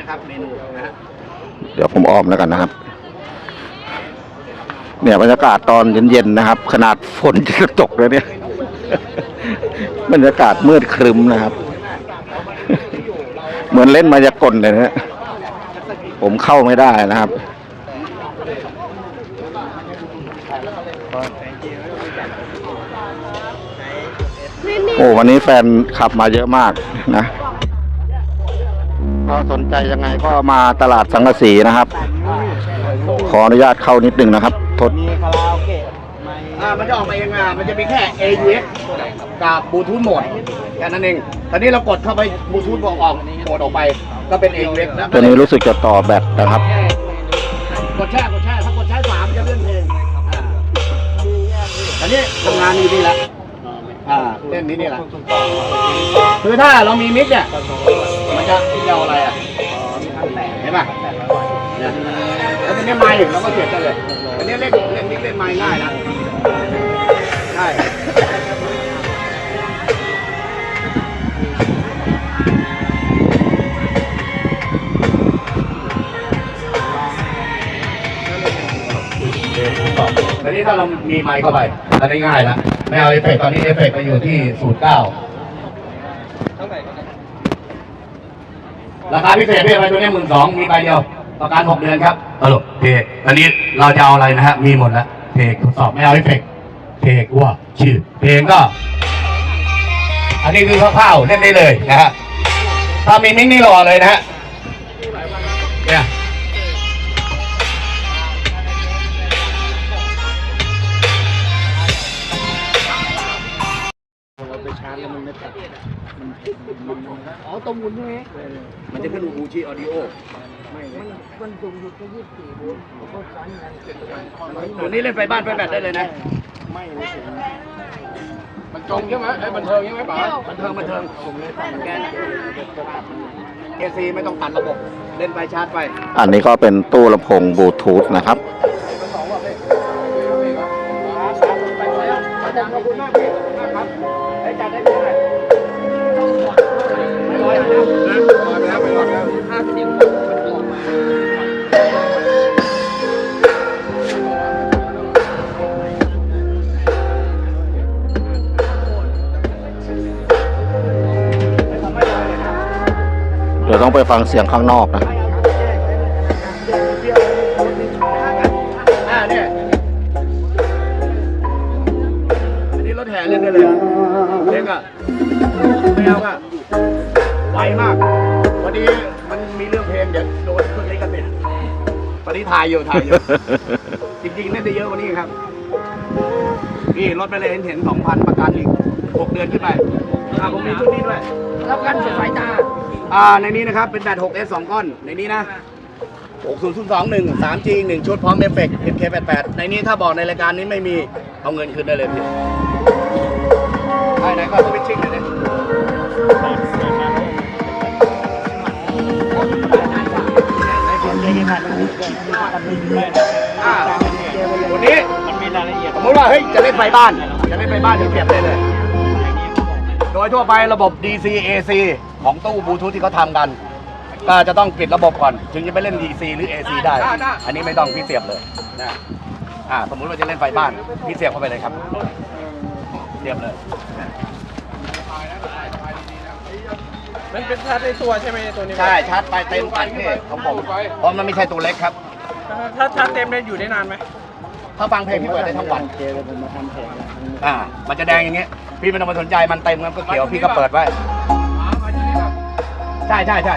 นะครับเมนูนะฮะเดี๋ยวผมอ้อมแล้วกันนะครับ เนี่ยบรรยากาศตอนเย็นๆนะครับ ขนาดฝนจะตกเลยเนี่ย บรรยากาศมืดครึมนะครับ เหมือนเล่นมายากลเลยนะฮะผมเข้าไม่ได้นะครับโอ้วันนี้แฟนขับมาเยอะมากนะ ก็สนใจยังไงก็มาตลาดสังกะสีนะครับ ขออนุญาตเข้านิดหนึ่งนะครับทดมีคาราโอเกะไม่อ่ามันจะออกมาเองอะมันจะมีแค่ AUX กับบลูทูธโหมดแค่นั้นเอง ตอนนี้เรากดเข้าไปบลูทูธบอกออกโหมดออกไป ก็เป็น AUX แล้วตัวนี้รู้สึกจะต่อแบตนะครับ กดแช่กดแช่ถ้ากดแช่สามจะเลื่อนเพลงอ่าตอนนี้ทำงานอยู่นี่แหละอ่า เล่นนี่นี่แหละคือถ้าเรามีมิกเนี่ยมันจะเกี่ยวอะไรอะเห็นป่ะเนี่ยแล้วตอนนี้ไมค์เราก็เสียบได้เลยอันนี้เล่นเล่นมิกเล่นไมค์ง่ายนะใช่ตอนนี้ถ้าเรามีไมค์เข้าไปตอนนี้ง่ายแล้ว ไม่เอาเอฟเฟกต์ตอนนี้เอฟเฟกต์ไปอยู่ที่ศูนย์เก้าราคาพิเศษพี่ไปตัวนี้หมื่นสองมีใบเดียว ประกันหกเดือนครับตลกเพจอันนี้เราจะเอาอะไรนะฮะ มีหมดแล้วเพจทดสอบไม่เอาเอฟเฟกต์เพจว่าชื่อเพลงก็ อันนี้คือคร่าวๆเล่นได้เลยนะฮะถ้ามีมิกนี่รอเลยนะฮะ ไปชาร์จแล้วมันไม่ตัดอ๋อตรงมุนใช่ไหมมันจะขึ้นอูชิออดิโอมันมันสูงสุดแค่ยี่สิบสี่โวลต์ก็ซ้นกันตัวนี้เล่นไฟบ้านไฟแบตได้เลยนะ ไม่ไม่ถึงมันจงใช่ไหมไอ้บันเทิงใช่ไหมป๋าบันเทิงบันเทิงผมเลยสั่งแกนเอซีไม่ต้องตัดระบบเล่นไฟชาร์จไฟอันนี้ก็เป็นตู้ลำโพงบลูทูธนะครับ ร้อยนะครับร้อยไปแล้วไปร้อยแล้วถ้าเสียงมันออกมาเดี๋ยวต้องไปฟังเสียงข้างนอกนะ อ่าเนี่ยอันนี้รถแห่เล่นได้เลยเล็กอะไม่เอาอะ มากพอดีมันมีเรื่องเพลงเดี๋ยวโดนเพิ่งลิขสิทธิ์ตอนนี้ถ่ายอยู่ถ่ายอยู่ จริงๆเล่นได้เยอะกว่านี้ครับ นี่ลดไปเลยเห็นเห็นสองพันประกันอีกหกเดือนขึ้นไปอ่าผมมีชุดนี้ด้วยแล้วกันสายตาอ่าในนี้นะครับเป็นแบต 6S 2 ก้อน ในนี้นะ 60021 3G อีกหนึ่งชุดพร้อมเอฟเฟกต์ MK88 ในนี้ถ้าบอกในรายการนี้ไม่มีเอาเงินคืนได้เลยพี่ได้ไหนก็สวิตชิ่งเลยนะ อ่าวันนี้มันมีรายละเอียดสมมติว่าเฮ้ยจะเล่นไฟบ้าน จะเล่นไฟบ้านที่เสียบได้เลย โดยทั่วไประบบ DC AC ของตู้บลูทูธที่เขาทำกัน ก็จะต้องปิดระบบก่อน ถึงจะไปเล่น DC หรือ AC ได้ อันนี้ไม่ต้องพี่เสียบเลยนะอ่าสมมุติว่าจะเล่นไฟบ้านพี่เสียบเข้าไปเลยครับเสียบเลย มันเป็นชาร์จในตัวใช่ไหมตัวนี้ใช่ชาร์จไปเต็มตัดพี่ของผมเพราะมันไม่ใช่ตัวเล็กครับ ถ้าชาร์จเต็มได้อยู่ได้นานไหมถ้าฟังเพลงพี่เปิดได้ทั้งวันเจอผมมาทำเพลงแล้วอ่า มันจะแดงอย่างเงี้ย พี่ไม่ต้องมาสนใจมันเต็มครับก็เขียวพี่ก็เปิดไว้ใช่ใช่ใช่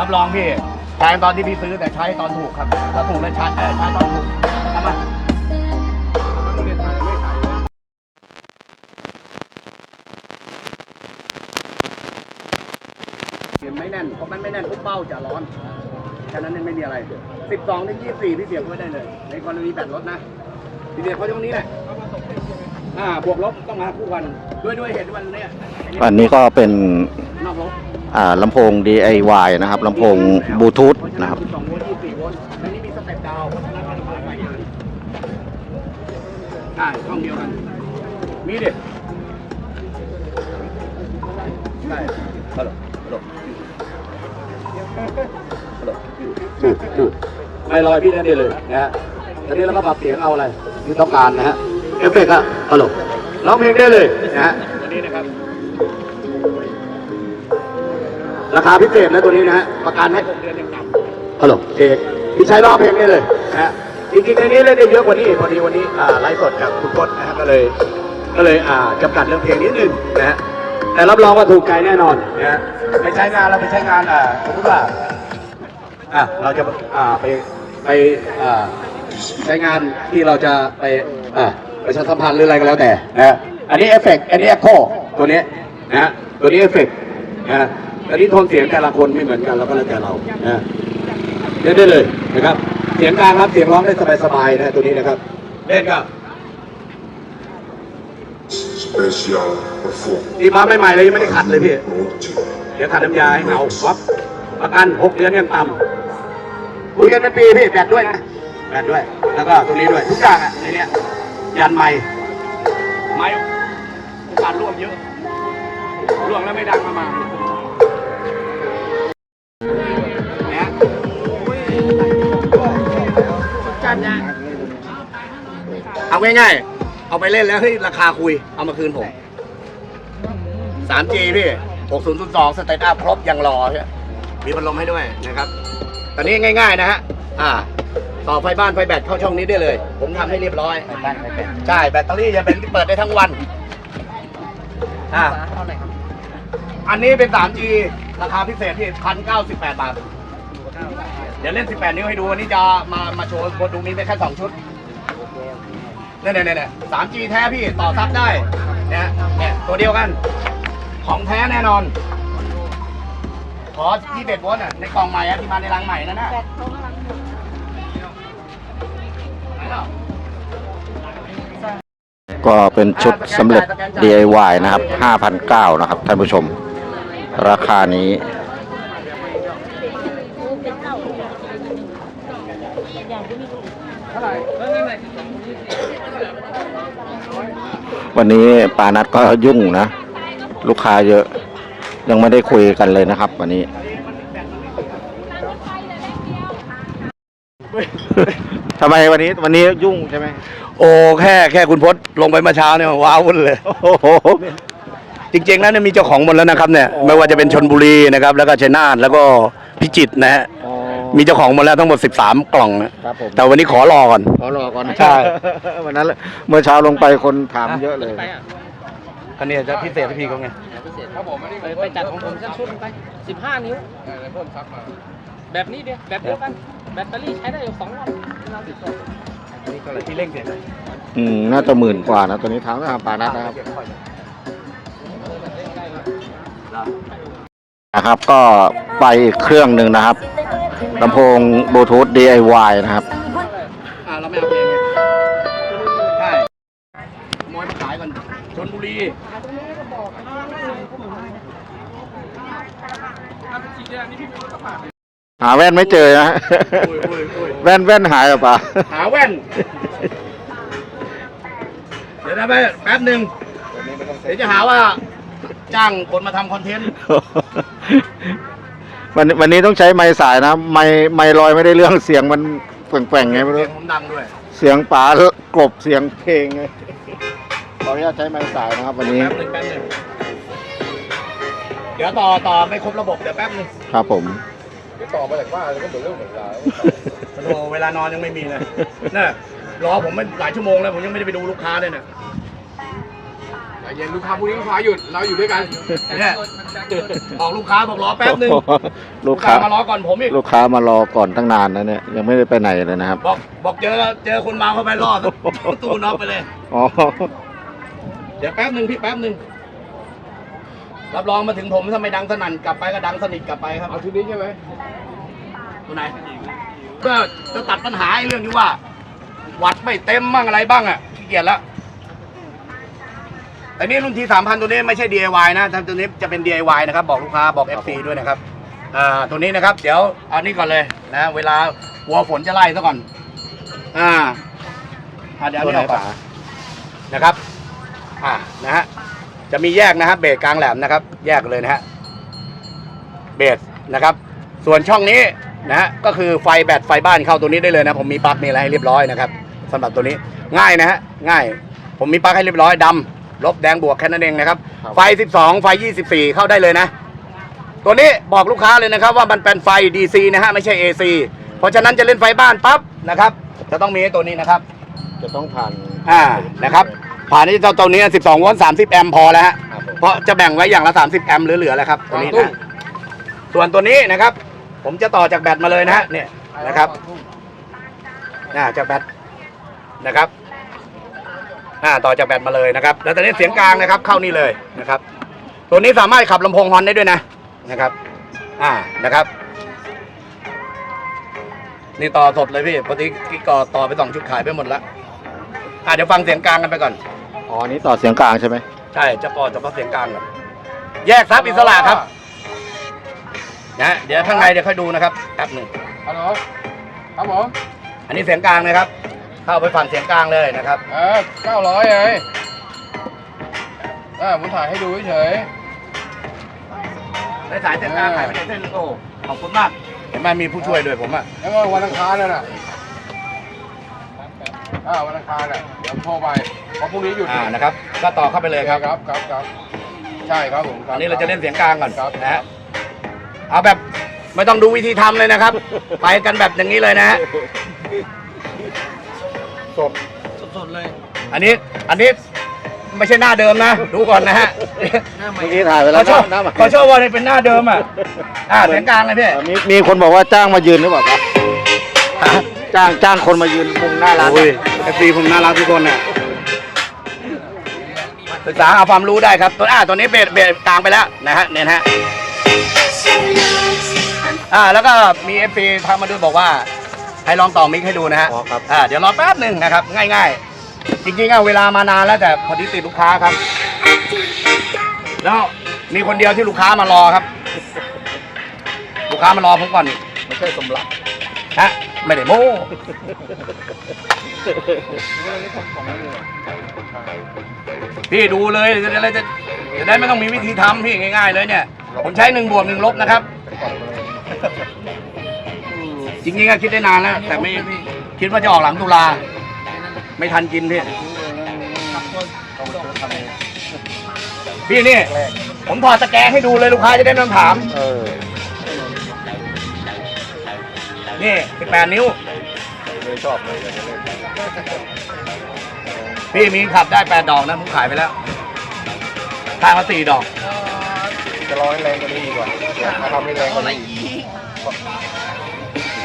รับรองพี่แพงตอนที่พี่ซื้อแต่ใช้ตอนถูกครับถ้าถูกแล้วใช้เออใช้ตอนถูกทำไม เป้าจะร้อนแค่นั้นเองไม่มีอะไร 12ถึง24 พี่เสียบไว้ได้เลย ในกรณีแบตรถนะ พี่เสียบเขาตรงนี้แหละอ่าบวกลบต้องมาคู่กันด้วยด้วยเหตุวันเนี้ยอันนี้ก็เป็นนอกลบอ่าลำโพง DIY นะครับลำโพงบลูทูธนะครับ12โวลต์24โวลต์ในนี้มีสเต็ปดาวน์เพราะฉะนั้นมันมาไปงานใช่ช่องเดียวกัน มีดิใช่ฮัลโหลหลบหลบ จืดจืดไม่ลอยพี่นั่นเองเลยนะฮะทีนี้เราก็ปรับเสียงเอาอะไรที่ต้องการนะฮะเอฟเฟกต์อะตลกร้องเพลงได้เลยนะฮะตัวนี้นะครับราคาพิเศษนะตัวนี้นะฮะประกันให้6เดือนยังต่ำฮัลโหลเอกพี่ใช้ร้องเพลงได้เลยนะฮะจริงๆในนี้เล่นได้เยอะกว่านี้พอดีวันนี้อ่าไลฟ์สดกับคุณพจน์นะฮะก็เลยก็เลยอ่าจำกัดเรื่องเพลงนิดนึงนะฮะแต่รับรองว่าถูกใจแน่นอนนะฮะ ไปใช้งานเราไปใช้งานอ่าสมมติว่าอะเราจะอ่าไปไปอ่าใช้งานที่เราจะไปอ่าประชาสัมพันธ์หรืออะไรก็แล้วแต่นะฮะอันนี้เอฟเฟกต์อันนี้เอ็โคตัวนี้นะฮะตัวนี้เอฟเฟกต์นะฮะอันนี้โทนเสียงแต่ละคนไม่เหมือนกันเราก็แล้วแต่เรานะเล่นได้เลยนะครับ เสียงกลางครับเสียงร้องได้สบายๆนะฮะตัวนี้นะครับเล่นครับ นี่มาใหม่ๆเลยยังไม่ได้ขัดเลยพี่ เดี๋ยวขัดน้ำยาให้เงาวับประกันหกเดือนยังต่ำคุยกันเป็นปีพี่แบตด้วยนะแบตด้วย แล้วก็ตรงนี้ด้วยทุกอย่างอะในเนี้ยยันไม้ไม้โอกาสร่วงเยอะร่วงแล้วไม่ดังมามาเนี่ยเอาง่ายๆ เอาไปเล่นแล้วเฮ้ยราคาคุย เอามาคืนผม 3G พี่ 6002สเตตอัพครบยังรอพี่มีพัดลมให้ด้วยนะครับ ตอนนี้ง่ายๆนะฮะ อ่า ต่อไฟบ้านไฟแบตเข้าช่องนี้ได้เลย ผมทำให้เรียบร้อย ใช่ แบตเตอรี่จะเป็นเปิดได้ทั้งวัน อ่า อันนี้เป็น 3G ราคาพิเศษที่1,098บาท เดี๋ยวเล่น 18 นิ้วให้ดูวันนี้จะมามาโชว์คนดูมีไปแค่ 2 ชุด เนี่ยเนี่ยเนี่ย 3G แท้พี่ต่อซับได้เนี่ยเนี่ยตัวเดียวกัน ของแท้แน่นอน ขอที่เบ็ดวลต์อะในกล่องใหม่อะที่มาในรังใหม่นั่นน่ะแบตเขากำลังหมดก็เป็นชุดสำเร็จ DIY นะครับ 5,900 นะครับ ท่านผู้ชม ราคานี้ วันนี้ปานัดก็ยุ่งนะ ลูกค้าเยอะ ยังไม่ได้คุยกันเลยนะครับ วันนี้ ทำไมวันนี้วันนี้ยุ่งใช่ไหมโอ้แค่แค่คุณพศลงไปเมื่อเช้าเนี่ยว้าวุ่นเลย โอ้โห จริงๆแล้วเนี่ยมีเจ้าของหมดแล้วนะครับเนี่ยไม่ว่าจะเป็นชนบุรีนะครับ แล้วก็ชัยนาทแล้วก็พิจิตรนะฮะ มีเจ้าของหมดแล้วทั้งหมด 13 กล่องนะครับผมแต่วันนี้ขอรอก่อน ขอรอก่อนใช่ วันนั้นเมื่อเช้าลงไปคนถามเยอะเลยอันนี้จะพิเศษให้พี่เขาไงไปไปจัดของผมสักชุดไปสิบห้านิ้วแบบนี้เดียวแบบเดียวกัน แบตเตอรี่ใช้ได้อยู่สองวันเราติดต่อนี่ก็เลยที่เร่งเสร็จเลยอืมน่าจะหมื่นกว่านะตัวนี้ถามว่าปานัดนะครับนะครับ ก็ไปอีกเครื่องหนึ่งนะครับ ลำโพงบลูทูธ DIY นะครับ อ่าเราไม่เอาเพลงไงใช่ขโมยมาขายก่อนชนบุรีหาแว่นไม่เจอนะอุ้ยอุ้ยอุ้ยแว่นแว่นหายหรือเปล่าหาแว่น เดี๋ยวนะแป๊บแป๊บหนึ่งเดี๋ยวจะหาว่าจ้างคนมาทำคอนเทนต์ วันวันนี้ต้องใช้ไม้สายนะ ไม้ไม้ลอยไม่ได้เรื่องเสียงมันแกว่งๆไงไม่เสีรู้ยงผมดังด้วยเสียงป๋ากลบเสียงเพลงไงขออนุญาตใช้ไม้สายนะครับ วันนี้แป๊บหนึ่งแป๊บหนึ่งเดี๋ยวต่อต่อไม่ครบระบบเดี๋ยวแป๊บหนึงครับผมโอ้โหเวลานอนยังไม่มีเลยน่ะรอผมไม่หลายชั่วโมงแล้วผมยังไม่ได้ไปดูลูกค้าเลยเนี่ย เย็นลูกค้าพรุ่งนี้ลูกค้าหยุดเราอยู่ด้วยกันเนี่ยออกลูกค้าบอกรอแป๊บหนึงลูกค้ามารอก่อนผมอีกลูกค้ามารอก่อนตั้งนานนะเนี่ยยังไม่ได้ไปไหนเลยนะครับ บอกบอกเจอเจอคนเมาเข้าไปรอดประตูน็อกไปเลยอ๋อเดี๋ยวแป๊บหนึ่งพี่แป๊บหนึ่งรับรองมาถึงผมถ้าไม่ดังสนั่นกลับไปก็ดังสนิทกลับไปครับเอาชุดนี้ใช่ไหมตัวไหนก็จะตัดปัญหาไอ้เรื่องที่ว่า วัดไม่เต็มบ้างอะไรบ้างอะขี้เกียจแล้ว แต่นี่รุ่นทีสามพันตัวนี้ไม่ใช่ DIY นะตัวนี้จะเป็น DIY นะครับ บอกลูกค้าบอก FC ด้วยนะครับอ่าตัวนี้นะครับ เดี๋ยวเอานี่ก่อนเลยนะ เวลากลัวฝนจะไล่ซะก่อน อ่าอ่าเดี๋ยวเอานี่ออกก่อนนะครับ อ่านะฮะจะมีแยกนะครับเบรกกลางแหลมนะครับ แยกเลยนะฮะเบสนะครับ ส่วนช่องนี้นะฮะก็คือไฟแบตไฟบ้านเข้าตัวนี้ได้เลยนะ ผมมีปลั๊กมีอะไรให้เรียบร้อยนะครับสำหรับตัวนี้ง่ายนะฮะง่าย ผมมีปลั๊กให้เรียบร้อยดำ ลบแดงบวกแค่นั้นเองนะครับ ไฟ 12 ไฟ 24 เข้าได้เลยนะ ตัวนี้บอกลูกค้าเลยนะครับว่ามันเป็นไฟ DC นะฮะไม่ใช่ AC เพราะฉะนั้นจะเล่นไฟบ้านปั๊บนะครับ จะต้องมีไอ้ตัวนี้นะครับ จะต้องผ่านอ่านะครับ ผ่านที่เจ้าตัวนี้ 12โวลต์30 แอมป์พอแล้วฮะเพราะจะแบ่งไว้อย่างละ 30 แอมป์เหลือๆแล้วครับตัวนี้นะ ส่วนตัวนี้นะครับ ผมจะต่อจากแบตมาเลยนะฮะเนี่ยนะครับอ่าจากแบตนะครับ อ่าต่อจากแบตมาเลยนะครับ แล้วตอนนี้เสียงกลางนะครับเข้านี่เลยนะครับ ตัวนี้สามารถขับลำโพงฮอนได้ด้วยนะนะครับ อ่านะครับ นี่ต่อสดเลยพี่พอดีกิ๊กก่อต่อไปสองชุดขายไปหมดแล้วอ่าเดี๋ยวฟังเสียงกลางกันไปก่อน อ๋ออันนี้ต่อเสียงกลางใช่ไหมใช่จะปอจะปอเสียงกลางก่อนแยกซับอิสระครับนะเดี๋ยวข้างในเดี๋ยวค่อยดูนะครับแป๊บหนึ่งฮัลโหลครับผม อันนี้เสียงกลางนะครับ เข้าไปฝั่งเสียงกลางเลยนะครับ เออเก้าร้อยไงเออผมถ่ายให้ดูเฉยได้สายเสียงกลางหายไปในเส้นโอ้ขอบคุณมากเห็นไหมมีผู้ช่วยด้วยผมอะ แล้วก็วันอังคารน่ะนะอ่าวันอังคารน่ะเดี๋ยวโทรไปเพราะพรุ่งนี้หยุดอ่านะครับ ก็ต่อเข้าไปเลยครับ ครับครับครับ ใช่ครับผมคตบอนนี้เราจะเล่นเสียงกลางก่อนครับนะฮะเอาแบบไม่ต้องดูวิธีทำเลยนะครับ ไปกันแบบอย่างนี้เลยนะฮะ สด สดๆเลยอันนี้อันนี้ไม่ใช่หน้าเดิมนะดูก่อนนะฮะเมื่อกี้ถ่ายไปแล้เขาวชอบน้ำเขาชอบว่าเป็นหน้าเดิมอะอ่าเสียงกลางเลยพี่เออมีมีคนบอกว่าจ้างมายืนหรือเปล่าครับจ้างจ้างคนมายืนมุมหน้าร้านโอ้ยเอฟซีผมน่ารักทุกคนน่ะศึกษาหาความรู้ได้ครับตัวอ่าตัวนี้เบสเบสกลางไปแล้วนะฮะเนี่ยนะฮะอ่าแล้วก็มีเอฟซีทางมาดูบอกว่า ให้ลองต่อมิกให้ดูนะฮะอ๋อครับ อ่าเดี๋ยวรอแป๊บหนึ่งนะครับ ง่ายๆ จริงๆอะเวลามานานแล้วแต่พอดีติดลูกค้าครับ แล้วมีคนเดียวที่ลูกค้ามารอครับ ลูกค้ามารอผมก่อนไม่ใช่สมรักฮะไม่ได้โม้พี่ดูเลยจะได้จะจะได้ไม่ต้องมีวิธีทำพี่ง่ายๆเลยเนี่ย ผมใช้หนึ่งบวกหนึ่งลบนะครับ จริงๆก็คิดได้นานแล้วแต่ไม่คิดว่าจะออกหลังตุลา ไม่ทันกินพี่พี่นี่ ผมถอดตะแกรงให้ดูเลยลูกค้าจะได้ไม่ต้องถาม เออนี่18นิ้ว ไม่ชอบเลยพี่มีขับได้ 8 ดอกนะผมขายไปแล้วข้างละ4ดอก จะรอให้แรงกว่านี้อีกว่าถ้าทำให้แรงกว่านี้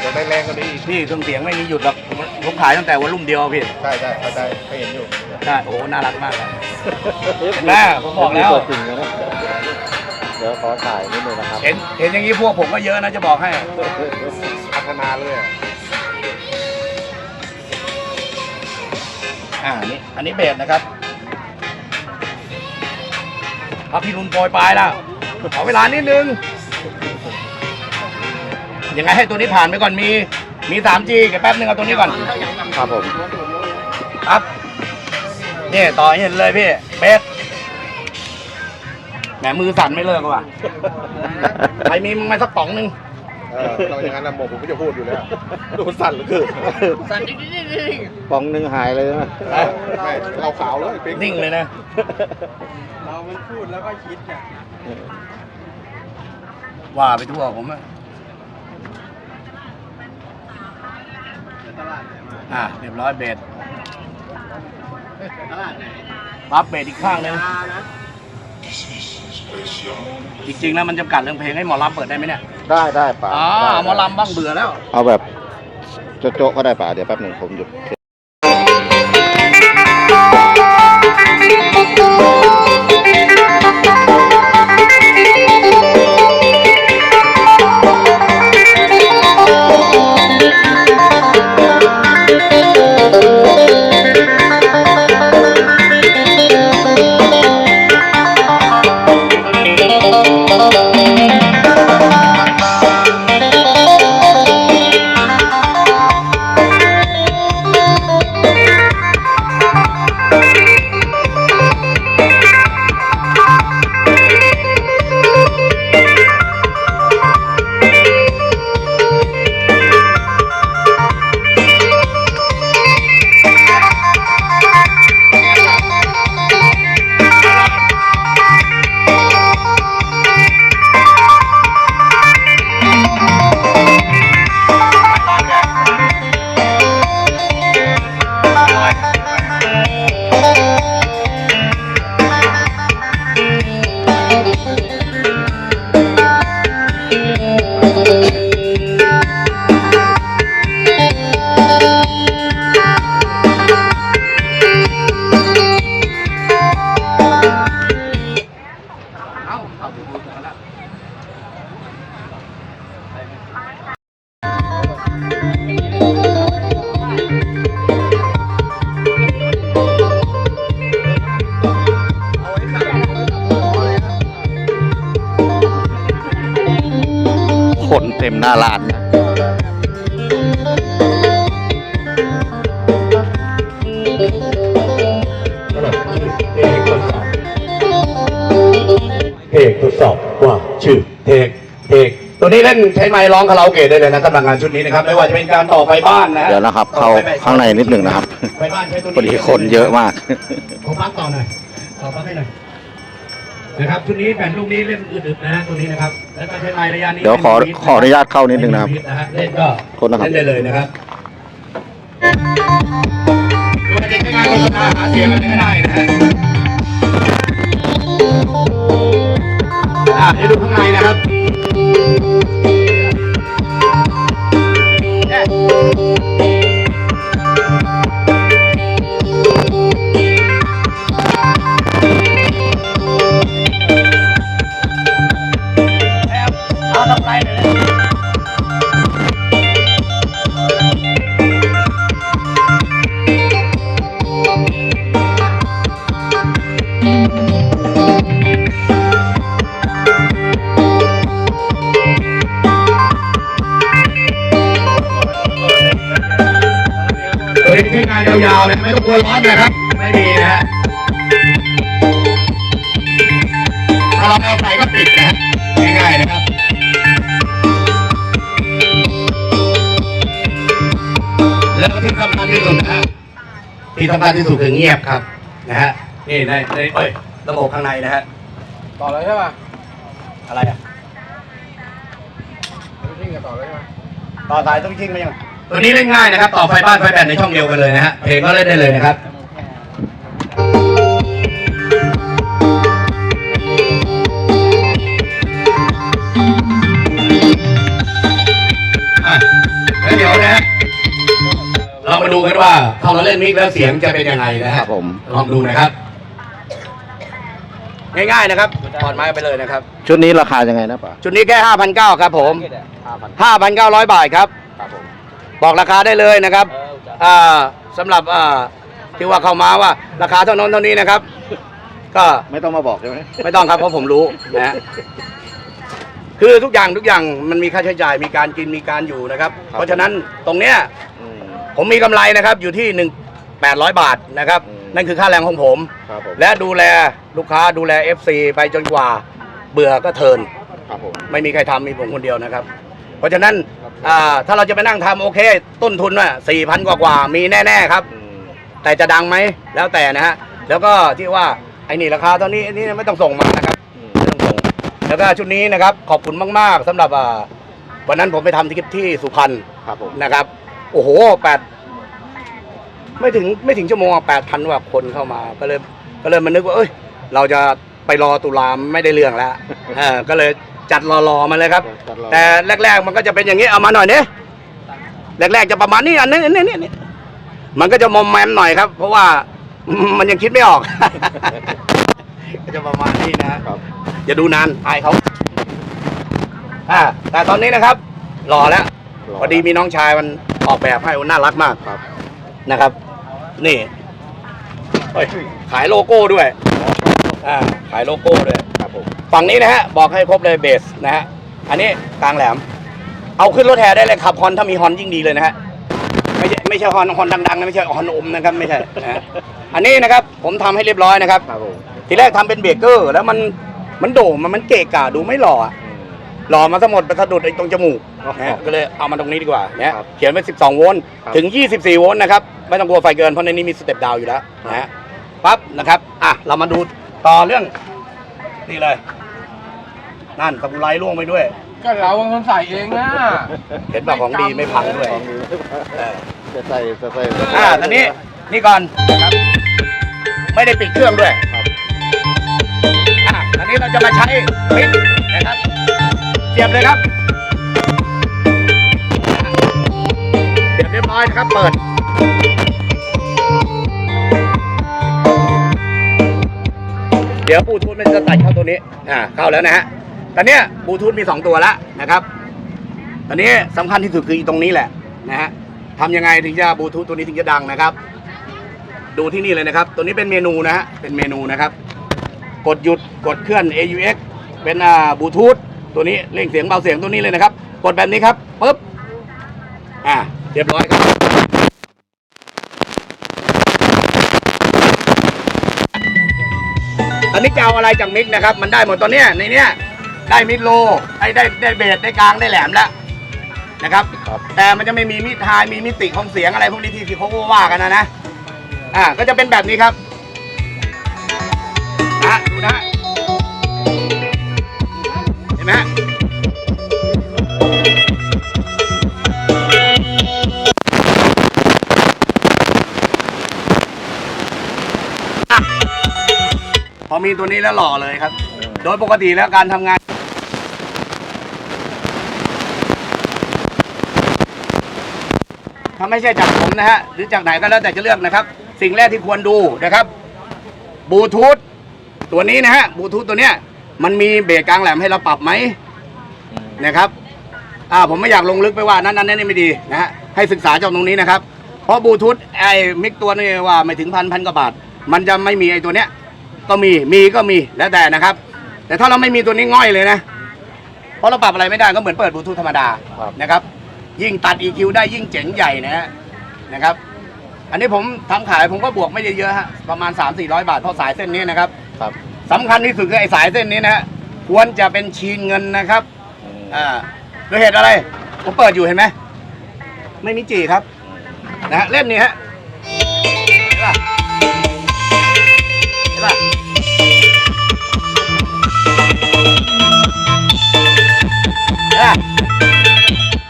อีกจะได้แรงกว่านี้อีกพี่เครื่องเสียงไม่มีหยุดหรอกผมผมขายตั้งแต่วันรุ่มเดียวพี่ใช่ใช่เข้าใจให้เห็นอยู่ใช่โอ้โหน่ารักมากเลยแม่ผมบอกแล้วตัวจริงนะเนี่ยเดี๋ยวขอถ่ายนิดนึงนะครับ เห็นเห็นอย่างนี้พวกผมก็เยอะนะจะบอกให้ พัฒนาเลยอะอ่านี่อันนี้เบสนะครับเอาพี่รุนโปรยปลายแล้วขอเวลานิดนึง ยังไงให้ตัวนี้ผ่านไปก่อนมีมี 3G เดี๋ยวแป๊บนึงเอาตัวนี้ก่อนครับผมครับนี่ต่อให้เห็นเลยพี่เบสแหมมือสั่นไม่เลิกว่ะใครมีมึงมาสักป๋องหนึงเออเราอย่างนั้นนะโมผมก็จะพูดอยู่แล้วดูสั่นเหลือเกินสั่นจริงปองหนึ่งหายเลยนะไม่เราขาวแล้วไอ้ปิ๊กนิ่งเลยนะ เรามันพูดแล้วก็คิดเนี่ยว่าไปทั่วผมอะ อะเรียบร้อยเบสปั๊บเบสอีกข้างหนึงจริงๆแล้วมันจำกัดเรื่องเพลงให้หมอลำเปิดได้ไหมเนี่ยได้ได้ป่าอ๋อได้หมอลำบ้างเบื่อแล้ว เอาแบบโจ๊ะๆก็ได้ป่าเดี๋ยวแป๊บหนึ่งผมหยุด คนเต็มหน้าร้าน ล่นใช้ไมค์ร้องคาราโอเกะได้เลยนะสำหรับงานชุดนี้นะครับไม่ว่าจะเป็นการต่อไฟบ้านนะฮเดี๋ยวนะครับ เข้าข้างในนิดหนึ่งนะครับไฟบ้านใช้ตัวพอดีคนเยอะมากขอพักต่อหน่อยขอพักให้หน่อยนะครับชุดนี้แผ่นลูกนี้เล่นอึดๆนะฮะตัวนี้นะครับแล้วก็ใช้ไมค์ระยะนี้เดี๋ยวขอขออนุญาตเข้านิดนึงนะครับเล่นก็โทษนะครับ เล่นได้เลยนะครับตัวจะใช้งานโฆษณาหาเสียงกันไม่ได้นะฮะอะเดี๋ยวดูข้างในนะครับ Thank you. านยาวๆนะไม่ต้องกลัวร้อนนะครับ ไม่มีนะฮะถ้าเราไม่เอาใส่ก็ปิดนะฮะง่ายๆนะครับแล้วก็ที่สำคัญที่สุดนะฮะที่สำคัญที่สุดคือเงียบครับนะฮะนี่ในในเอ้ยระบบข้างในนะฮะต่อเลยใช่ป่ะอะไรอะวิ่งกันต่อเลยใช่ป่ะต่อสายต้องชิงไหมยัง ตัวนี้เล่นง่ายนะครับ ต่อไฟบ้านไฟแบตในช่องเดียวกันเลยนะฮะ เพลงก็เล่นได้เลยนะครับอะแล้วเดี๋ยวนะฮะเรามาดูกันว่าพอเราเล่นมิกแล้วเสียงจะเป็นยังไงนะคฮะรับผม ลองดูนะครับ ง่ายๆนะครับถอดไม้ไปเลยนะครับ ชุดนี้ราคายังไงนะป่ะชุดนี้แค่ 5,900 ครับผม 5,900 บาทครับ ครับผม บอกราคาได้เลยนะครับเออจะอ่าสำหรับอ่าที่ว่าเข้ามาว่าราคาเท่านั้นเท่านี้นะครับ ก็ไม่ต้องมาบอกใช่ไหมไม่ต้องครับเพราะผมรู้นะฮะคือทุกอย่างทุกอย่างมันมีค่าใช้จ่ายมีการกินมีการอยู่นะครับ เพราะฉะนั้นตรงเนี้ยอืม ผมมีกำไรนะครับอยู่ที่หนึ่งแปดร้อยบาทนะครับอืม นั่นคือค่าแรงของผม ครับผมและดูแลลูกค้าดูแล FC ไปจนกว่า เบื่อก็เทิร์นครับผม ไม่มีใครทำมีผมคนเดียวนะครับ เพราะฉะนั้นอ่าถ้าเราจะไปนั่งทำโอเค ต้นทุนว่าสี่พันกว่ากว่าๆมีแน่ ๆ ครับอืมแต่จะดังไหมแล้วแต่นะฮะแล้วก็ที่ว่าไอ้นี่ราคาเท่านี้อันนี้ไม่ต้องส่งมานะครับอืมไม่ต้องส่งแล้วก็ชุดนี้นะครับขอบคุณมาก ๆสำหรับอ่าวันนั้นผมไปทำที่ที่สุพรรณครับผมนะครับ โอ้โหแปดไม่ถึงไม่ถึงชั่วโมงแปดพันกว่าคนเข้ามาก็เลยก็เลยมานึกว่า เอ้ย เราจะไปรอตุลามไม่ได้เรื่องแล้วเออก็เลย จัดรอๆมาเลยครับ จัดรอแต่แรก ๆ มันก็จะเป็นอย่างนี้เอามาหน่อยเนี่ยแรกๆจะประมาณนี้อันนี้นี่นี่มันก็จะมอมแมมหน่อยครับ เพราะว่า มันยังคิดไม่ออก ก็จะประมาณนี้นะ ครับ อย่าดูนานอายเขาอ่าแต่ตอนนี้นะครับรอแล้วพอดีมีน้องชายมันออกแบบให้น่ารักมากครับ นะครับ นี่เฮ้ยขายโลโก้ด้วย อ่า ขายโลโก้ด้วยครับผม ฝั่งนี้นะฮะบอกให้ครบเลยเบสนะฮะอันนี้กลางแหลม เอาขึ้นรถแห่ได้เลยขับฮอนถ้ามีฮอนยิ่งดีเลยนะฮะไม่ใช่ไม่ใช่ฮอนฮอนดังๆนะไม่ใช่ฮอนอมนะครับไม่ใช่นะฮะอันนี้นะครับผมทำให้เรียบร้อยนะครับครับผมทีแรกทำเป็นเบรกเกอร์ แล้วมันมันโด่งมันมันเกะกะดูไม่หล่ออะอืมหล่อมาทั้งหมดไปสะดุดไอ้ตรงจมูกอ๋อนะฮะก็เลยเอามาตรงนี้ดีกว่าเนี่ยครับเขียนไว้ 12 โวลต์ครับถึง 24 โวลต์นะครับไม่ต้องกลัวไฟเกินเพราะในนี้มีสเต็ปดาวน์อยู่แล้วนะฮะปั๊บนะครับอะเรามาดูต่อเรื่องนี่เลย นั่นสมุไรล่วงไปด้วย ก็เราเป็นคนใส่เองนะเห็นแบบของดีไม่พังด้วยของนี้เออจะใส่จะใส่อ่าตอนนี้นี่ก่อนนะครับ ไม่ได้ปิดเครื่องด้วยครับอะตอนนี้เราจะมาใช้ปิดนะครับเสียบเลยครับเสียบเรียบร้อยนะครับ เปิดเดี๋ยวบลูทูธมันจะตัดเข้าตัวนี้ อ่า เข้าแล้วนะฮะ ตอนเนี้ยบลูทูธมีสองตัวแล้วนะครับ ตอนนี้สำคัญที่สุดคือตรงนี้แหละนะฮะทำยังไงถึงจะบลูทูธตัวนี้ถึงจะดังนะครับ ดูที่นี่เลยนะครับ ตัวนี้เป็นเมนูนะฮะ เป็นเมนูนะครับ กดหยุด กดเคลื่อน AUX เป็นอ่าบลูทูธตัวนี้เร่งเสียงเบาเสียงตัวนี้เลยนะครับ กดแบบนี้ครับปุ๊บ อ่า เรียบร้อยครับตอนนี้จะเอาอะไรจากมิกนะครับ มันได้หมดตอนเนี้ยในเนี้ย ได้มิดโลไอ้ได้ได้เบสได้กลางได้แหลมแล้วนะครับ ครับแต่มันจะไม่มีมิดไฮมีมิติของเสียงอะไรพวกนี้ที่ที่เขาว่ากันนะนะอ่าก็จะเป็นแบบนี้ครับนะดูนะฮะเห็นไหมฮะอะพอมีตัวนี้แล้วหล่อเลยครับ โดยปกติแล้วการทำงาน ถ้า ไม่ใช่จากผมนะฮะหรือจากไหนก็แล้วแต่จะเลือกนะครับ สิ่งแรกที่ควรดูนะครับบลูทูธตัวนี้นะฮะบลูทูธตัวเนี้ยมันมีเบสกกลางแหลมให้เราปรับไหมนะครับอ่าผมไม่อยากลงลึกไปว่านั้นนั้นนี่ไม่ดีนะฮะให้ศึกษาจากตรงนี้นะครับ เพราะบลูทูธไอ้มิกตัวนี้ว่าไม่ถึงพันพันกว่าบาท มันจะไม่มีไอ้ตัวเนี้ยก็มีมีก็มีแล้วแต่นะครับ แต่ถ้าเราไม่มีตัวนี้ง่อยเลยนะเพราะเราปรับอะไรไม่ได้ก็เหมือนเปิดบลูทูธธรรมดานะครับ ยิ่งตัด EQ ได้ยิ่งเจ๋งใหญ่นะฮะนะครับ อันนี้ผมทำขายผมก็บวกไม่เยอะๆฮะประมาณ 3 4 0 0 บาทเพราะสายเส้นนี้นะครับครับสำคัญที่สุดคือไอ้สายเส้นนี้นะฮะควรจะเป็นชีนเงินนะครับอ่าด้วยเหตุอะไรผมเปิดอยู่เห็นไหมไม่มีจีครับนะฮะเล่นนี่ฮะเห็นป่ะเห็นป่ะเห็นป่ะ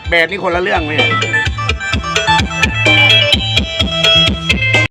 เบสนี่คนละเรื่องเลย